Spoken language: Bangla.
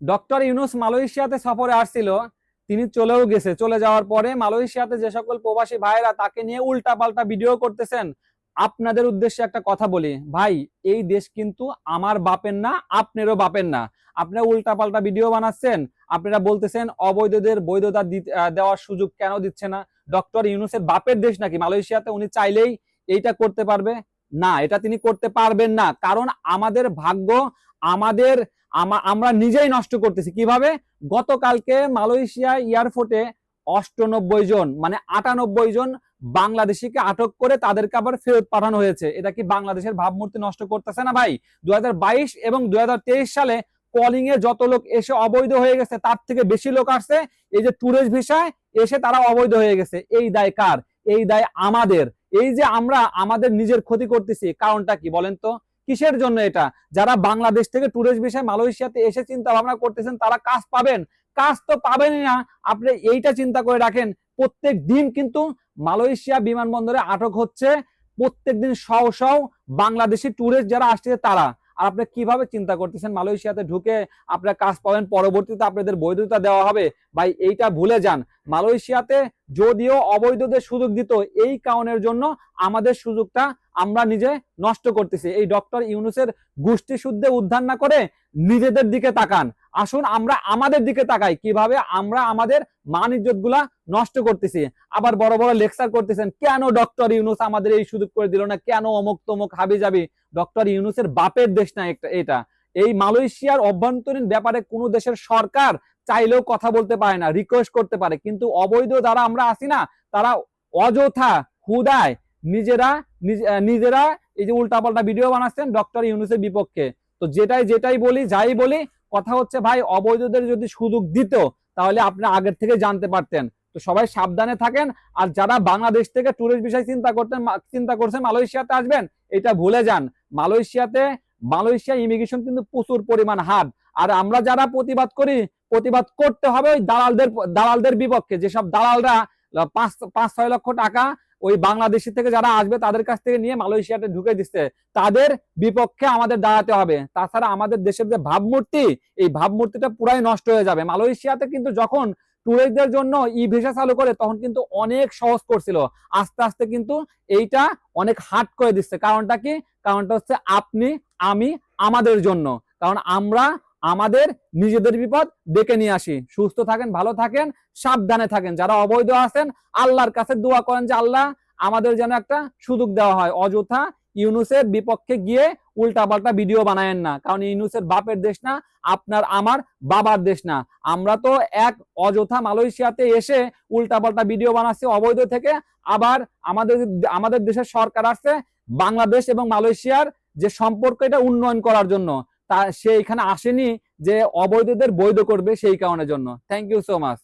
ডক্টর ইউনুস মালয়েশিয়াতে সফরে আসছিল, তিনি চলেও গেছে। চলে যাওয়ার পরে মালয়েশিয়াতে যে সকল প্রবাসী ভাইরা তাকে নিয়ে উল্টা পাল্টা ভিডিও করতেছেন, আপনাদের উদ্দেশ্যে একটা কথা বলি। ভাই, এই দেশ কিন্তু আমার বাপের না, আপনারও বাপের না। আপনারা উল্টা পাল্টা ভিডিও বানাচ্ছেন, আপনারা বলতেছেন অবৈধদের বৈধতা দেওয়ার সুযোগ কেন দিচ্ছে না? ডক্টর ইউনুসের বাপের দেশ নাকি? মালয়েশিয়াতে উনি চাইলেই এইটা করতে পারবে। না, এটা তিনি করতে পারবেন না। কারণ আমাদের ভাগ্য আমাদের আমরা নিজেই নষ্ট করতেছি। কীভাবে? গতকালকে মালয়েশিয়া এয়ারপোর্টে অষ্টানব্বই জন মানে আটানব্বই জন বাংলাদেশিকে আটক করে তাদেরকে আবার ফেরত পাঠানো হয়েছে। এটা কি বাংলাদেশের ভাবমূর্তি নষ্ট করতেছে না ভাই? দুই হাজার বাইশ এবং দু হাজার তেইশ সালে কলিং এ যত লোক এসে অবৈধ হয়ে গেছে, তার থেকে বেশি লোক আসছে। এই যে ট্যুরিস্ট ভিসায় এসে তারা অবৈধ হয়ে গেছে। এই দায় কার? এই দায় আমাদের। এই যে আমরা আমাদের নিজের ক্ষতি করতেছি, কারণটা কি বলেন তো? কিসের জন্য এটা? যারা বাংলাদেশ থেকে ট্যুরিস্ট বিষয়ে মালয়েশিয়াতে এসে চিন্তা ভাবনা করতেছেন, তারা কাজ পাবেন। কাজ তো পাবেনই না। আপনি এইটা চিন্তা করে রাখেন, প্রত্যেক দিন কিন্তু মালয়েশিয়া বিমানবন্দরে আটক হচ্ছে, প্রত্যেক দিন শও শও বাংলাদেশি ট্যুরিস্ট যারা আসছে তারা। আর আপনি কীভাবে চিন্তা করতেছেন? মালয়েশিয়াতে ঢুকে আপনার কাজ পাবেন, পরবর্তীতে আপনাদের বৈধতা দেওয়া হবে। ভাই, এইটা ভুলে যান। মালয়েশিয়াতে যদিও অবৈধদের সুযোগ দিত, এই কারণের জন্য আমাদের সুযোগটা আমরা নিজে নষ্ট করতেছি। এই ডক্টর ইউনুসের গোষ্ঠী শুদ্ধে উদ্ধার না করে নিজেদের দিকে তাকান। আসুন আমরা আমাদের দিকে তাকাই। কীভাবে আমরা আমাদের মান ইজ্জতগুলা নষ্ট করতেছি। আবার বড় বড় লেকচার করতেছেন, কেন ডক্টর ইউনুস আমাদের এই সুযোগ করে দিল না? কেন অমুক তমুক হাবি যাবি ডক্টর ইউনুসের বাপের দেশ না একটা, এটা। এই মালয়েশিয়ার অভ্যন্তরীণ ব্যাপারে কোন দেশের সরকার চাইলেও কথা বলতে পারে না রিকোয়েস্ট করতে পারে। কিন্তু অবৈধ যারা আমরা আসি না, তারা অযথা হুদায় নিজেরা, নিজ- নিজেরা এই যে উল্টাপাল্টা ভিডিও বানাচ্ছেন ডক্টর ইউনুসের বিপক্ষে। তো যেটাই যেটাই বলি, যাই বলি কথা হচ্ছে ভাই, অবৈধদের যদি সুযোগ দিত তাহলে আপনি আগের থেকে জানতে পারতেন। তো সবাই সাবধানে থাকেন, আর যারা বাংলাদেশ থেকে ট্যুরিস্ট বিষয় চিন্তা করতেন চিন্তা করছেন মালয়েশিয়াতে আসবেন, এটা ভুলে যান। মালয়েশিয়াতে, মালয়েশিয়া ইমিগ্রেশন কিন্তু প্রচুর পরিমাণ হাত আর আমরা যারা প্রতিবাদ করি, প্রতিবাদ করতে হবে ওই দালালদের দালালদের বিপক্ষে। যেসব দালালরা, পাঁচ পাঁচ, ছয় লক্ষ টাকা ওই বাংলাদেশি থেকে যারা আসবে তাদের কাছ থেকে নিয়ে মালয়েশিয়াতে ঢুকে দিচ্ছে। তাদের বিপক্ষে আমাদের দাঁড়াতে হবে। তাছাড়া আমাদের দেশের যে ভাবমূর্তি, এই ভাবমূর্তিটা পুরাই নষ্ট হয়ে যাবে। মালয়েশিয়াতে কিন্তু যখন ট্যুরিস্টদের জন্য ই ভিসা চালু করে, তখন কিন্তু অনেক সহজ করছিল। আস্তে আস্তে কিন্তু এইটা অনেক হার্ড করে দিচ্ছে। কারণটা কি? কারণটা হচ্ছে আপনি, আমি, আমাদের জন্য। কারণ আমরা আমাদের নিজেদের বিপদ ডেকে নিয়ে আসি। সুস্থ থাকেন, ভালো থাকেন, সাবধানে থাকেন। যারা অবৈধ আছেন, আল্লাহর কাছে দোয়া করেন যে, আল্লাহ, আমাদের যেন একটা সুযোগ দেওয়া হয়। অযথা ইউনুসের বিপক্ষে গিয়ে উল্টাপাল্টা ভিডিও বানায়েন না। কারণ ইউনুসের বাপের দেশ না, আপনার আমার বাবার দেশ না। আমরা তো এক অযথা মালয়েশিয়াতে এসে উল্টাপাল্টা ভিডিও বানাচ্ছি অবৈধ থেকে। আবার আমাদের আমাদের দেশের সরকার আসছে বাংলাদেশ এবং মালয়েশিয়ার যে সম্পর্ক, এটা উন্নয়ন করার জন্য। তা সে এখানে আসেনি যে অবৈধদের বৈধ করবে সেই কারণের জন্য। Thank you so much